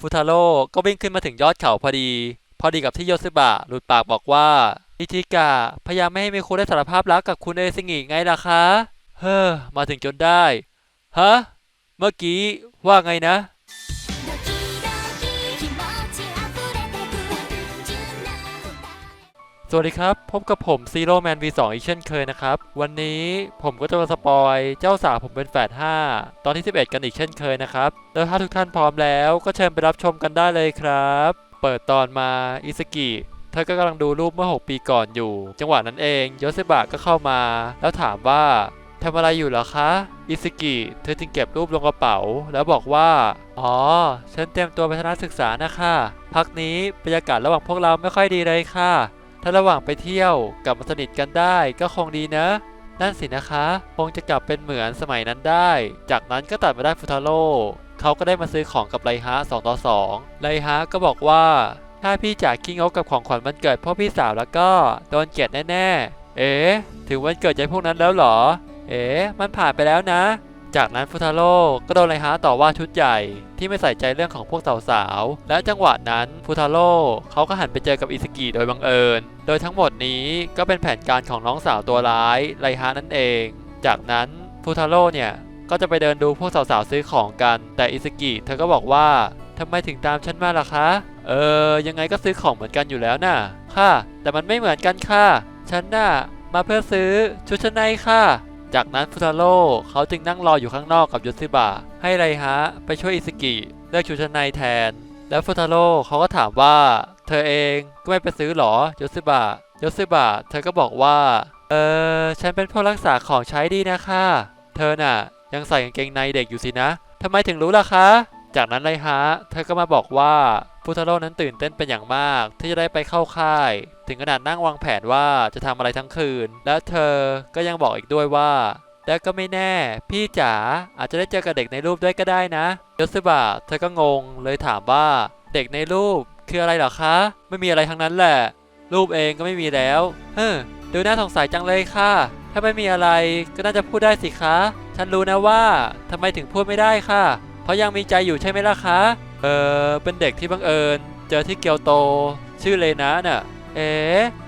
ฟุทาโร่ก็วิ่งขึ้นมาถึงยอดเขาพอดี พอดีกับที่โยซึบะหลุดปากบอกว่าอิจิกะพยายามไม่ให้มีคุณได้สารภาพรักกับคุณเอซิงิไงล่ะคะ เฮ้อ มาถึงจนได้ ฮะ เมื่อกี้ว่าไงนะ สวัสดีครับ พบกับผมซีโร่แมน V2 อีกเช่นเคยนะครับ วันนี้ผมก็จะมาสปอยเจ้าสาวผมเป็นแฝด5 ตอนที่ 11 กันอีกเช่นเคยนะครับ แล้วถ้าทุกท่านพร้อมแล้วก็เชิญไปรับชมกันได้เลยครับ เปิดตอนมาอิสกิเธอก็กำลังดูรูปเมื่อ 6 ปีก่อนอยู่ จังหวะนั้นเองโยเซบะก็เข้ามา แล้วถามว่าทำอะไรอยู่เหรอคะ อิสกิ เธอจึงเก็บรูปลงกระเป๋า แล้วบอกว่า อ๋อ ฉันเตรียมตัวไปทัศนศึกษานะคะ พักนี้บรรยากาศระหว่างพวกเราไม่ค่อยดีเลยค่ะ ถ้าระหว่างไปเที่ยวกลับมาสนิทกันได้ก็คงดีนะ นั่นสินะคะ คงจะกลับเป็นเหมือนสมัยนั้นได้ จากนั้นก็ตัดมาได้ฟุตาโร่เขาก็ได้มาซื้อของกับไลฮะ2ต่อ2ไลฮะก็บอกว่า ถ้าพี่จาขี้งกกับของขวัญวันเกิดพ่อพี่สาวแล้วก็โดนเกลียดแน่ๆ เอ๊ะถึงวันเกิดยายพวกนั้นแล้วเหรอ เอ๊ะมันผ่านไปแล้วนะ จากนั้นฟุตาโร่ก็โดนไลฮะต่อว่าชุดใหญ่ที่ไม่ใส่ใจเรื่องของพวกสาวๆ และจังหวะนั้นฟุตาโร่เขาก็หันไปเจอกับอิสกิโดยบังเอิญ โดยทั้งหมดนี้ก็เป็นแผนการของน้องสาวตัวร้ายไลฮะนั่นเอง จากนั้นฟุตาโร่เนี่ยก็จะไปเดินดูพวกสาวๆซื้อของกัน แต่อิสกิเธอก็บอกว่าทำไมถึงตามฉันมาล่ะคะ เออ ยังไงก็ซื้อของเหมือนกันอยู่แล้วน่ะ ค่ะ แต่มันไม่เหมือนกันค่ะ ฉันน่ะ มาเพื่อซื้อชุดชั้นในค่ะ จากนั้นฟุตาโร่เขาจึงนั่งรออยู่ข้างนอกกับยศซิบะให้ไรฮะไปช่วยอิสกิเลือกชุดชั้นในแทน แล้วฟุตาโร่เขาก็ถามว่า เธอเองก็ไม่ไปซื้อหรอยศซิบะยศซิบะเธอก็บอกว่า เออฉันเป็นผู้รักษาของใช้ดีนะคะ เธอน่ะ ยังใส่กางเกงในเด็กอยู่สินะทำไมถึงรู้ล่ะคะ จากนั้นไรฮะเธอก็มาบอกว่าฟุตาโรนั้นตื่นเต้นเป็นอย่างมาก ที่จะได้ไปเข้าค่าย ถึงขนาดนั่งวางแผนว่าจะทำอะไรทั้งคืน และเธอก็ยังบอกอีกด้วยว่าและก็ไม่แน่ พี่จ๋าอาจจะได้เจอกับเด็กในรูปด้วยก็ได้นะยศบะเธอก็งงเลยถามว่าเด็กในรูปคืออะไรหรอคะ ไม่มีอะไรทั้งนั้นแหละ รูปเองก็ไม่มีแล้วเฮ้อดูน่าสงสัยจังเลยค่ะ ถ้าไม่มีอะไรก็น่าจะพูดได้สิคะ ฉันรู้นะว่าทำไมถึงพูดไม่ได้ค่ะ เพราะยังมีใจอยู่ใช่ไหมล่ะคะ เออเป็นเด็กที่บังเอิญ เจอที่เกียวโต ชื่อเลนะน่ะ เอ๋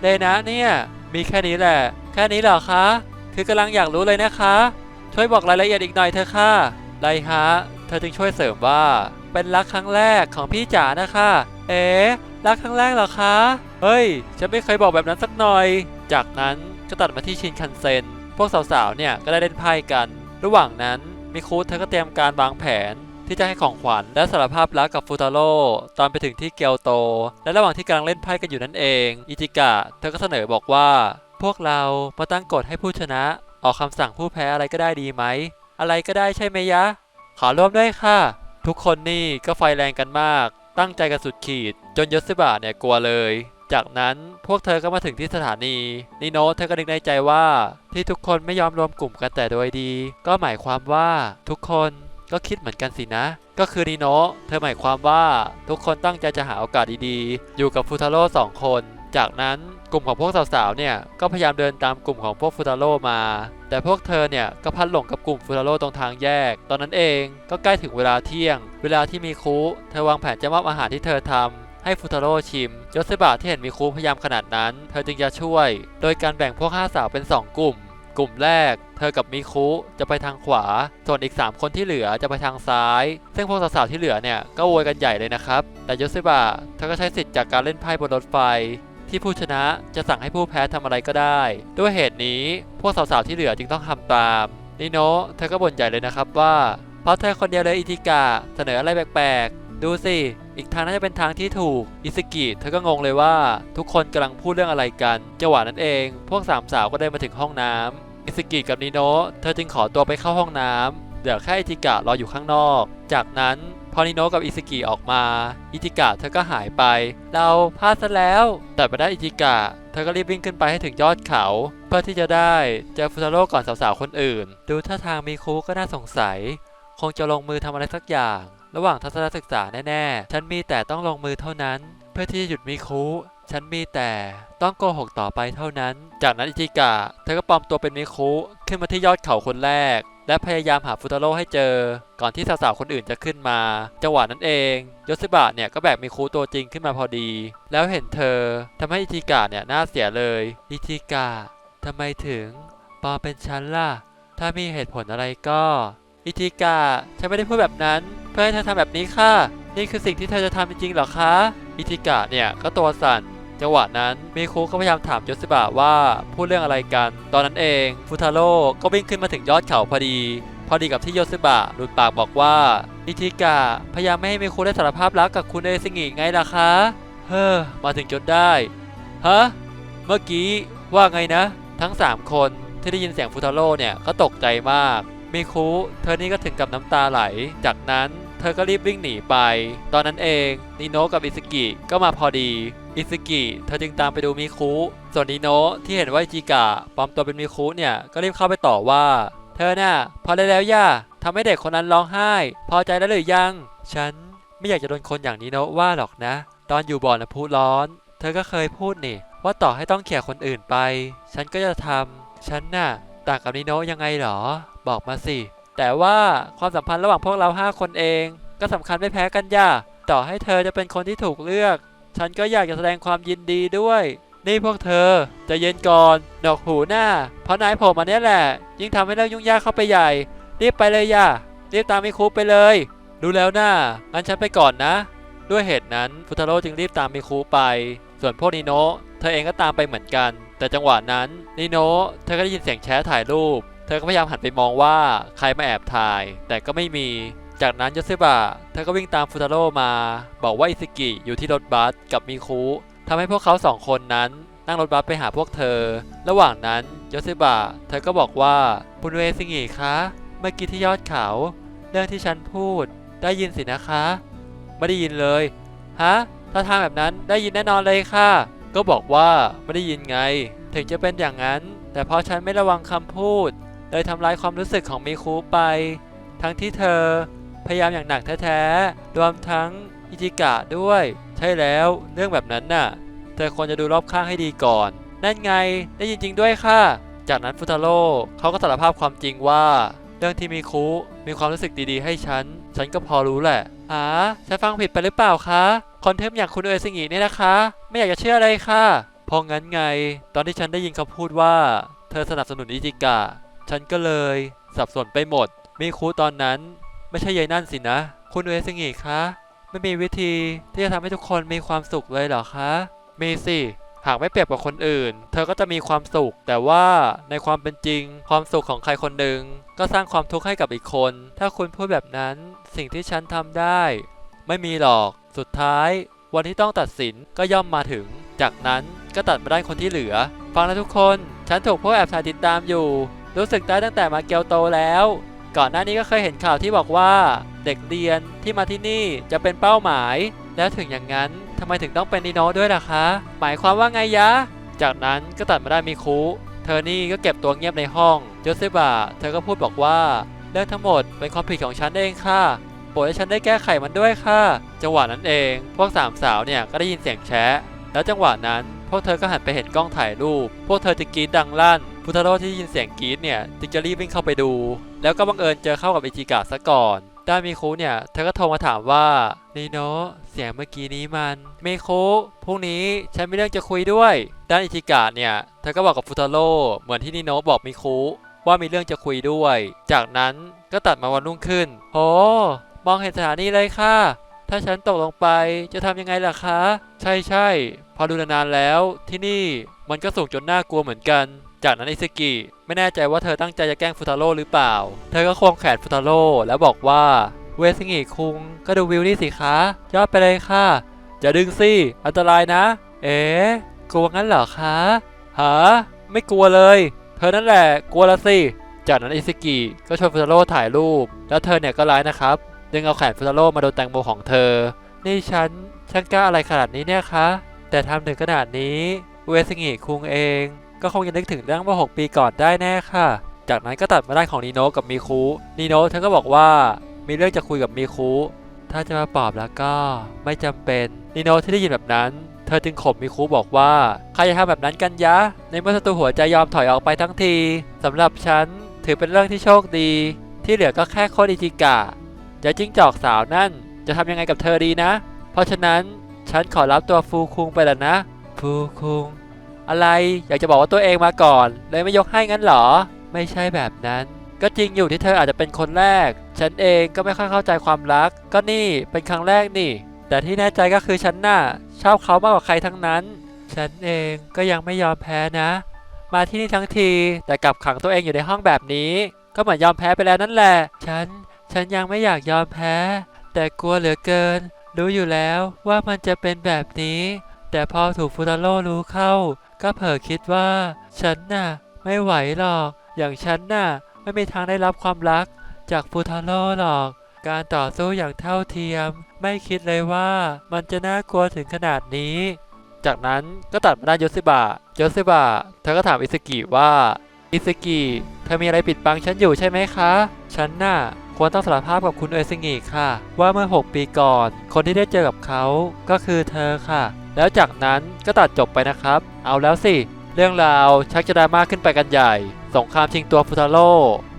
เลนะเนี่ย มีแค่นี้แหละ แค่นี้เหรอคะ คือกำลังอยากรู้เลยนะคะ ช่วยบอกรายละเอียดอีกหน่อยเถอะค่ะไลฮะ เธอจึงช่วยเสริมว่า เป็นรักครั้งแรกของพี่จ๋านะคะ เอ๋รักครั้งแรกเหรอคะ เฮ้ย ฉันไม่เคยบอกแบบนั้นสักหน่อย จากนั้นก็ตัดมาที่ชินคันเซ็น พวกสาวๆ เนี่ยก็ได้เล่นไพ่กัน ระหว่างนั้นมิคุเธอก็เตรียมการวางแผน ที่จะให้ของขวัญและสารภาพรักกับฟูตาโร่ตอนไปถึงที่เกียวโต และระหว่างที่กำลังเล่นไพ่กันอยู่นั่นเอง อิจิกะเธอก็เสนอบอกว่า พวกเรามาตั้งกฎให้ผู้ชนะ ออกคำสั่งผู้แพ้อะไรก็ได้ดีไหม อะไรก็ได้ใช่ไหมยะ ขอร่วมด้วยค่ะ ทุกคนนี่ก็ไฟแรงกันมาก ตั้งใจกันสุดขีด จนยศซิบะเนี่ยกลัวเลยจากนั้นพวกเธอก็มาถึงที่สถานีนิโนเธอก็นึกในใจว่า ที่ทุกคนไม่ยอมรวมกลุ่มกันแต่โดยดี ก็หมายความว่าทุกคน ก็คิดเหมือนกันสินะ ก็คือนิโนะเธอหมายความว่าทุกคนตั้งใจจะหาโอกาสดีๆ อยู่กับฟูทาโร่สองคน จากนั้นกลุ่มของพวกสาวๆเนี่ยก็พยายามเดินตามกลุ่มของพวกฟูทาโร่มา แต่พวกเธอเนี่ยก็พัดหลงกับกลุ่มฟูทาโร่ตรงทางแยก ตอนนั้นเองก็ใกล้ถึงเวลาเที่ยง เวลาที่มีคุเธอวางแผนจะมอบอาหารที่เธอทำให้ฟูทาโร่ชิมยศเซบะที่เห็นมีคุพยายามขนาดนั้น เธอจึงจะช่วย โดยการแบ่งพวกห้าสาวเป็นสองกลุ่ม กลุ่มแรก เธอกับมิคุจะไปทางขวา ส่วนอีก 3 คนที่เหลือจะไปทางซ้าย ซึ่งพวกสาวๆที่เหลือเนี่ยก็โวยกันใหญ่เลยนะครับ แต่ยศบะเธอก็ใช้สิทธิ์จากการเล่นไพ่บนรถไฟ ที่ผู้ชนะจะสั่งให้ผู้แพ้ทำอะไรก็ได้ ด้วยเหตุนี้พวกสาวๆที่เหลือจึงต้องทำตามนิโนะเธอก็บ่นใหญ่เลยนะครับว่าเพราะเธอคนเดียวเลยอิทิกะเสนออะไรแปลกๆ ดูสิอีกทางน่าจะเป็นทางที่ถูก อิสกิเธอก็งงเลยว่า ทุกคนกำลังพูดเรื่องอะไรกันจังหวะนั้นเอง พวกสามสาวก็เดินมาถึงห้องน้ำ อิสกิกับนิโนะเธอจึงขอตัวไปเข้าห้องน้ำเหลือแค่อิทิกะรออยู่ข้างนอก จากนั้นพอนิโนะกับอิสกิออกมา อิทิกะเธอก็หายไป เราพลาดซะแล้ว แต่ไปได้อิทิกะ เธอก็รีบวิ่งขึ้นไปให้ถึงยอดเขา เพื่อที่จะได้เจอฟูทาโร่ก่อนสาวๆคนอื่น ดูท่าทางมีคุก็น่าสงสัย คงจะลงมือทำอะไรสักอย่าง ระหว่างทัศนศึกษาแน่ๆ ฉันมีแต่ต้องลงมือเท่านั้น เพื่อที่จะหยุดมีคุ ฉันมีแต่ต้องโกหกต่อไปเท่านั้น จากนั้นอิจิกะเธอก็ปลอมตัวเป็นมิคุขึ้นมาที่ยอดเขาคนแรก และพยายามหาฟุตาโร่ให้เจอ ก่อนที่สาวๆคนอื่นจะขึ้นมา จังหวะนั้นเองยศบะเนี่ยก็แบกมีคูตัวจริงขึ้นมาพอดี แล้วเห็นเธอทำให้อิจิกะเนี่ยน่าเสียเลยอิจิกะทำไมถึงปลอมเป็นฉันล่ะ ถ้ามีเหตุผลอะไรก็อิจิกะฉันไม่ได้พูดแบบนั้น เพื่อให้เธอทำแบบนี้ค่ะ นี่คือสิ่งที่เธอจะทำจริงๆหรอคะอิจิกะเนี่ยก็ตัวสั่น จังหวะนั้นมีคุก็พยายามถามโยศบะว่าพูดเรื่องอะไรกัน ตอนนั้นเองฟูทาโร่ก็วิ่งขึ้นมาถึงยอดเขาพอดี พอดีกับที่โยศบะหลุดปากบอกว่าอิจิกะพยายามไม่ให้มีคุได้สารภาพรักกับคุณเอซิงิไงล่ะคะ เฮ้อมาถึงจนได้ฮะเมื่อกี้ว่าไงนะ ทั้ง 3 คนที่ได้ยินเสียงฟูทาโร่เนี่ยก็ตกใจมากมิคุเธอนี่ก็ถึงกับน้ำตาไหล จากนั้นเธอก็รีบวิ่งหนีไป ตอนนั้นเองนิโนะกับอิสกิก็มาพอดี อิสกิเธอจึงตามไปดูมิคุส่วนนิโนะที่เห็นว่าอิจิกะปลอมตัวเป็นมิคุเนี่ยก็รีบเข้าไปต่อว่า เธอน่ะพอได้แล้วย่าทำให้เด็กคนนั้นร้องไห้ พอใจแล้วหรือยัง ฉันไม่อยากจะโดนคนอย่างนิโนะว่าหรอกนะ ตอนอยู่บ่อน้ำพุร้อน เธอก็เคยพูดนี่ ว่าต่อให้ต้องเขี่ยคนอื่นไป ฉันก็จะทำฉันน่ะต่างกับนิโนะยังไงหรอ บอกมาสิแต่ว่าความสัมพันธ์ระหว่างพวกเราห้าคนเอง ก็สำคัญไม่แพ้กันย่าต่อให้เธอจะเป็นคนที่ถูกเลือก ฉันก็อยากจะแสดงความยินดีด้วย นี่พวกเธอจะเย็นก่อนดอกหูหน้า เพราะนายผมมาเนี้ยแหละ ยิ่งทำให้เรื่องยุ่งยากเข้าไปใหญ่ รีบไปเลยย่ารีบตามมิคุไปเลยรู้แล้วหนะ่างั้นฉันไปก่อนนะ ด้วยเหตุนั้นฟุตาโร่จึงรีบตามมิคุไป ส่วนพวกนิโนะเธอเองก็ตามไปเหมือนกัน แต่จังหวะนั้นนิโนะเธอก็ได้ยินเสียงแชร์ถ่ายรูป เธอก็พยายามหันไปมองว่าใครมาแอบถ่าย แต่ก็ไม่มี จากนั้นยศบะเธอก็วิ่งตามฟูตาโร่มา บอกว่าอิสกิอยู่ที่รถบัสกับมิคุทำให้พวกเขาสองคนนั้นนั่งรถบัสไปหาพวกเธอ ระหว่างนั้นยศบะเธอก็บอกว่าคุณเวซิงิคะ เมื่อกี้ที่ยอดเขา เรื่องที่ฉันพูด ได้ยินสินะคะ ไม่ได้ยินเลย ฮะ ถ้าทางแบบนั้นได้ยินแน่นอนเลยค่ะ ก็บอกว่าไม่ได้ยินไง ถึงจะเป็นอย่างนั้น แต่เพราะฉันไม่ระวังคำพูด เลยทำร้ายความรู้สึกของมิคุไป ทั้งที่เธอ พยายามอย่างหนักแท้ๆ รวมทั้งอิจิกะด้วย ใช่แล้วเรื่องแบบนั้นน่ะ เธอควรจะดูรอบข้างให้ดีก่อน นั่นไงได้ยินจริงด้วยค่ะ จากนั้นฟุตาโร่เขาก็สารภาพความจริงว่า เรื่องที่มีคุมีความรู้สึกดีๆ ให้ฉัน ฉันก็พอรู้แหละอ่าฉันฟังผิดไปหรือเปล่าคะคอนเทมอย่างคุณเอซิงิเนี่ยนะคะ ไม่อยากจะเชื่อเลยค่ะเพราะงั้นไง ตอนที่ฉันได้ยินเขาพูดว่า เธอสนับสนุนอิจิกะ ฉันก็เลย สับสนไปหมด มีคุตอนนั้น ไม่ใช่ยายนั่นสินะ คุณเอซิงิคะไม่มีวิธีที่จะทำให้ทุกคนมีความสุขเลยเหรอคะ มีสิ หากไม่เปรียบกับคนอื่น เธอก็จะมีความสุข แต่ว่าในความเป็นจริง ความสุขของใครคนหนึ่งก็สร้างความทุกข์ให้กับอีกคน ถ้าคุณพูดแบบนั้น สิ่งที่ฉันทำได้ ไม่มีหรอก สุดท้าย วันที่ต้องตัดสินก็ย่อมมาถึง จากนั้นก็ตัดมาได้คนที่เหลือ ฟังนะทุกคน ฉันถูกพวกแอบถ่ายติดตามอยู่ รู้สึกได้ตั้งแต่มาเกียวโตแล้ว ก่อนหน้านี้ก็เคยเห็นข่าวที่บอกว่าเด็กเรียนที่มาที่นี่จะเป็นเป้าหมาย แล้วถึงอย่างนั้นทำไมถึงต้องเป็นนิโนด้วยล่ะคะ หมายความว่าไงยะ จากนั้นก็ตัดมาได้มิคุเธอนี่ก็เก็บตัวเงียบในห้องโยเซบะเธอก็พูดบอกว่าเรื่องทั้งหมดเป็นความผิดของฉันเองค่ะโปรดให้ฉันได้แก้ไขมันด้วยค่ะจังหวะนั้นเอง พวกสามสาวเนี่ยก็ได้ยินเสียงแชะแล้วจังหวะนั้น พวกเธอก็หันไปเห็นกล้องถ่ายรูป พวกเธอจะกรีดดังลั่นพุทธโรที่ได้ยินเสียงกรีดเนี่ยจึงจะรีบวิ่งเข้าไปดู แล้วก็บังเอิญเจอเข้ากับอิจิกะซะก่อนด้ามิคุเนี่ยเธอก็โทรมาถามว่านีโนะเสียงเมื่อกี้นี้มันมิคุพรุ่งนี้ฉันมีเรื่องจะคุยด้วย ด้านอิจิกะเนี่ยเธอก็บอกกับฟุตาโร่เหมือนที่นิโนะบอกมิคุว่ามีเรื่องจะคุยด้วย จากนั้นก็ตัดมาวันรุ่งขึ้น โอ้มองเห็นสถานีเลยค่ะ ถ้าฉันตกลงไปจะทำยังไงล่ะคะ ใช่ใช่พอดูนานๆแล้วที่นี่มันก็สูงจนน่ากลัวเหมือนกัน จากนั้นอิสกิ ไม่แน่ใจว่าเธอตั้งใจจะแกล้งฟุตาโร่หรือเปล่า เธอก็ควงแขนฟุตาโร่แล้วบอกว่าเวสงิคุงก็ดูวิวนี่สิคะยอดไปเลยค่ะ อย่าดึงสิ อันตรายนะ เอ๊ะกลัวงั้นเหรอคะฮะไม่กลัวเลย เธอนั่นแหละกลัวละสิ จากนั้นอิสกิก็ชวนฟุตาโร่ถ่ายรูป แล้วเธอเนี่ยก็ร้ายนะครับดึงเอาแขนฟุตาโร่มาโดนแตงโมของเธอ นี่ฉันฉันกล้าอะไรขนาดนี้เนี่ยคะ แต่ทำถึงขนาดนี้ เวสงิคุงเอง ก็คงยังนึกถึงเรื่องเมื่อ 6 ปีก่อนได้แน่ค่ะ จากนั้นก็ตัดมาได้ของนีโนะกับมีคุนีโนะเธอก็บอกว่ามีเรื่องจะคุยกับมีคุถ้าจะมาปอบแล้วก็ไม่จำเป็นนีโนะที่ได้ยินแบบนั้น เธอจึงข่มมีคุบอกว่าใครจะทำแบบนั้นกันยะ ในเมื่อศัตรูหัวใจยอมถอยออกไปทั้งทีสำหรับฉันถือเป็นเรื่องที่โชคดี ที่เหลือก็แค่โคตรอิจิกะเดี๋ยวจิ้งจอกสาวนั่น จะทำยังไงกับเธอดีนะ เพราะฉะนั้นฉันขอรับตัวฟูคุงไปแล้วนะฟูคุง อะไรอยากจะบอกว่าตัวเองมาก่อน เลยไม่ยกให้งั้นเหรอ ไม่ใช่แบบนั้น ก็จริงอยู่ที่เธออาจจะเป็นคนแรก ฉันเองก็ไม่ค่อยเข้าใจความรัก ก็นี่เป็นครั้งแรกนี่ แต่ที่แน่ใจก็คือฉันน่ะชอบเขามากกว่าใครทั้งนั้น ฉันเองก็ยังไม่ยอมแพ้นะ มาที่นี่ทั้งทีแต่กลับขังตัวเองอยู่ในห้องแบบนี้ ก็เหมือนยอมแพ้ไปแล้วนั่นแหละ ฉัน ฉันยังไม่อยากยอมแพ้ แต่กลัวเหลือเกิน รู้อยู่แล้วว่ามันจะเป็นแบบนี้ แต่พอถูกฟูตาโร่รู้เข้า ก็เผลอคิดว่า ฉันน่ะ ไม่ไหวหรอก อย่างฉันน่ะ ไม่มีทางได้รับความรัก จากฟูทาโร่หรอก การต่อสู้อย่างเท่าเทียม ไม่คิดเลยว่ามันจะน่ากลัวถึงขนาดนี้ จากนั้นก็ตัดมาด้าโยซิบะโยซิบะเธอก็ถามอิสกิว่าอิสกิเธอมีอะไรปิดบังฉันอยู่ใช่ไหมคะ ฉันน่ะควรต้องสารภาพกับคุณเอซิงิค่ะ ว่าเมื่อ 6 ปีก่อน คนที่ได้เจอกับเขาก็คือเธอค่ะ แล้วจากนั้นก็ตัดจบไปนะครับ เอาแล้วสิ เรื่องราวชักจะดราม่าขึ้นไปกันใหญ่ สงครามชิงตัวฟุตาโร่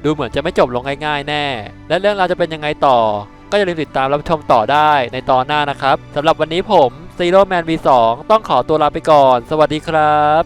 ดูเหมือนจะไม่จบลงง่ายๆแน่ และเรื่องราวจะเป็นยังไงต่อ ก็อย่าลืมติดตามรับชมต่อได้ในตอนหน้านะครับสำหรับวันนี้ผมซีโร่แมน V2 ต้องขอตัวลาไปก่อน สวัสดีครับ